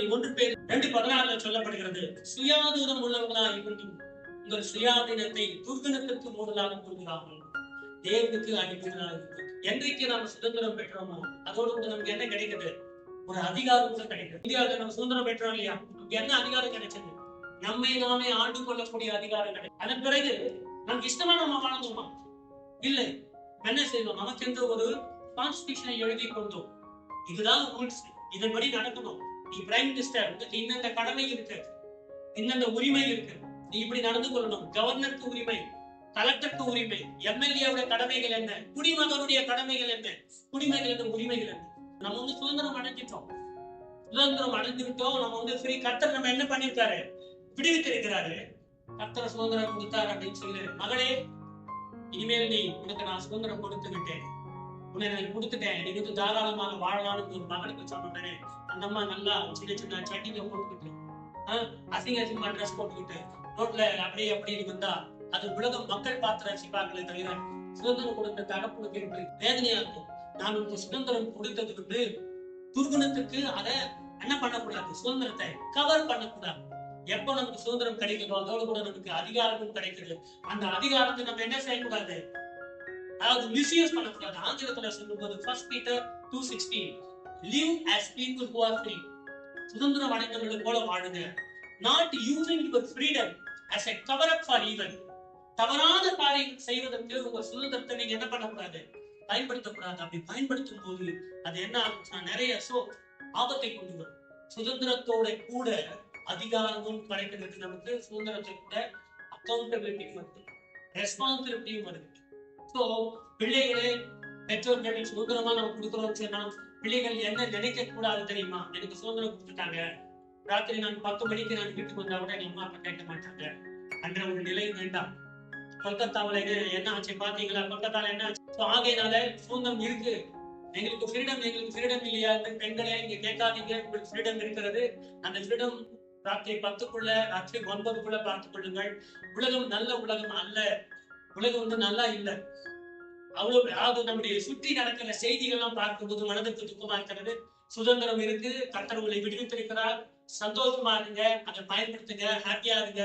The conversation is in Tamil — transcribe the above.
சொல்லி ஒன்று பேர் ரெண்டு பதினாறுல சொல்லப்படுகிறது. சுயாதீனம் உள்ளவர்களாக இருந்தும் உங்கள் சுயாதீனத்தை துர்தினத்திற்கு மூடலாக கூறுகிறார்கள் தேவனுக்கு அடிமைகளாக என்றைக்கு நாம் சுதந்திரம் பெற்றோமோ அதோடு கூட நமக்கு என்ன கிடைக்குது ஒரு அதிகாரம் கூட கிடைக்குது இந்தியாவுல நம்ம சுதந்திரம் பெற்றோம் இல்லையா? நமக்கு என்ன அதிகாரம் கிடைச்சது? நம்மை நாமே ஆண்டு கொள்ளக்கூடிய அதிகாரம் கிடைக்கும் அதன் பிறகு நமக்கு இஷ்டமா நம்ம வாழ்ந்தோமா? இல்லை. என்ன செய்தோம்? நமக்கென்று ஒரு கான்ஸ்டியூஷனை எழுதி கொண்டோம். இதுதான் ரூல்ஸ். இதன்படி நடக்கணும். நீ பிரைம் மினிஸ்டர் உங்களுக்கு இந்தந்த கடமை இருக்கு இந்தந்த உரிமை இருக்கு நீ இப்படி நடந்து கொள்ளணும். கவர்னருக்கு உரிமை கலெக்டருக்கு உரிமை எம்எல்ஏவுடைய கடமைகள் என்ன? குடிமகனுடைய கடமைகள் என்ன? குடிமகள் என்ன உரிமைகள் என்ன? நம்ம வந்து சுதந்திரம் அடைஞ்சிட்டோம். சுதந்திரம் அடைஞ்சு விட்டோம். நம்ம வந்து ஃப்ரீ கர்த்தர் நம்ம என்ன பண்ணிருக்காரு விடுவித்திருக்கிறாரு. கர்த்தர் சுதந்திரம் கொடுத்தாரு அப்படின்னு சொல்லி. மகளே இனிமேல் நீ உனக்கு நான் சுதந்திரம் கொடுத்து விட்டேன். உன்னை நான் கொடுத்துட்டேன். நீ வந்து தாராளமாக வாழலாம்னு ஒரு மகனுக்கு சொன்னேன். அந்த அம்மா நல்லா சின்ன சின்ன சட்டிங்க போட்டுக்கிட்டு அசிங்க அசிங்கமா ட்ரெஸ் போட்டுக்கிட்டு ரோட்ல அப்படியே அப்படியே வந்தா அது உலகம் மக்கள் பார்த்து ரசிப்பார்களே தவிர சுதந்திரம் கொடுத்த தகப்புக்கு என்று வேதனையா இருக்கும். நான் உங்களுக்கு சுதந்திரம் கொடுத்தது வந்து துர்குணத்துக்கு அதை என்ன பண்ணக்கூடாது? சுதந்திரத்தை கவர் பண்ணக்கூடாது. எப்போ நமக்கு சுதந்திரம் கிடைக்குதோ அதோடு கூட நமக்கு அதிகாரமும் கிடைக்குது. அந்த அதிகாரத்தை நம்ம என்ன செய்யக்கூடாது? அதாவது மிஸ்யூஸ் பண்ணக்கூடாது. ஆங்கிலத்துல சொல்லும் போது first Peter two sixteen live as people who are free சுதந்திர அடைந்தவர்கள் போல வாழுங்க. Not using your freedom as a cover up for even தவறான காரியம் செய்வதற்கு உங்க சுதந்திரத்தை நீங்க என்ன பண்ணக்கூடாது? பயன்படுத்தக்கூடாது. அப்படி பயன்படுத்தும் போது அது என்ன ஆகும் நிறைய சோ ஆபத்தை கொண்டு வரும். சுதந்திரத்தோட கூட அதிகாரமும் கிடைக்கிறது நமக்கு சுதந்திரத்தை கூட அக்கௌண்டபிலிட்டியும் வருது ரெஸ்பான்சிபிலிட்டியும் வருது. ஸோ பிள்ளைகளே பெற்றோர்கள் சுதந்திரமா நம்ம கொடுக்குறோம். சொன்னா பிள்ளைகள் என்ன நினைக்க கூடாது தெரியுமா? எனக்கு சுதந்திரம் கொடுத்துட்டாங்க. ராத்திரி நான் பத்து மணிக்கு நான் வீட்டுக்கு வந்தா கூட எங்க அம்மா அப்பா கேட்க மாட்டாங்க. என்ற ஒரு நிலை வேண்டாம். கொல்கத்தாவில என்ன- என்ன ஆச்சு பாத்தீங்களா? கொல்கத்தால என்ன ஆச்சு? ஆகையினால சுதந்திரம் இருக்கு. எங்களுக்கு ஃப்ரீடம் எங்களுக்கு ஃப்ரீடம் இல்லையா? பெண்களே இங்க கேட்காதீங்க. உங்களுக்கு ஃப்ரீடம் இருக்கிறது. அந்த ஃப்ரீடம் ராத்திரி பத்துக்குள்ள ராத்திரி ஒன்பதுக்குள்ள பார்த்துக் கொள்ளுங்கள். உலகம் நல்ல உலகம் அல்ல. உலகம் வந்து நல்லா இல்லை. அவ்வளவு அதாவது நம்முடைய சுற்றி நடக்கிற செய்திகள்லாம் பார்க்கும்போது மனதுக்கு துக்கமா இருக்கிறது. சுதந்திரம் இருக்கு கர்த்தர் உங்களை விடுவித்திருக்கிறார். சந்தோஷமா இருங்க அதை பயன்படுத்துங்க ஹாப்பியா இருங்க.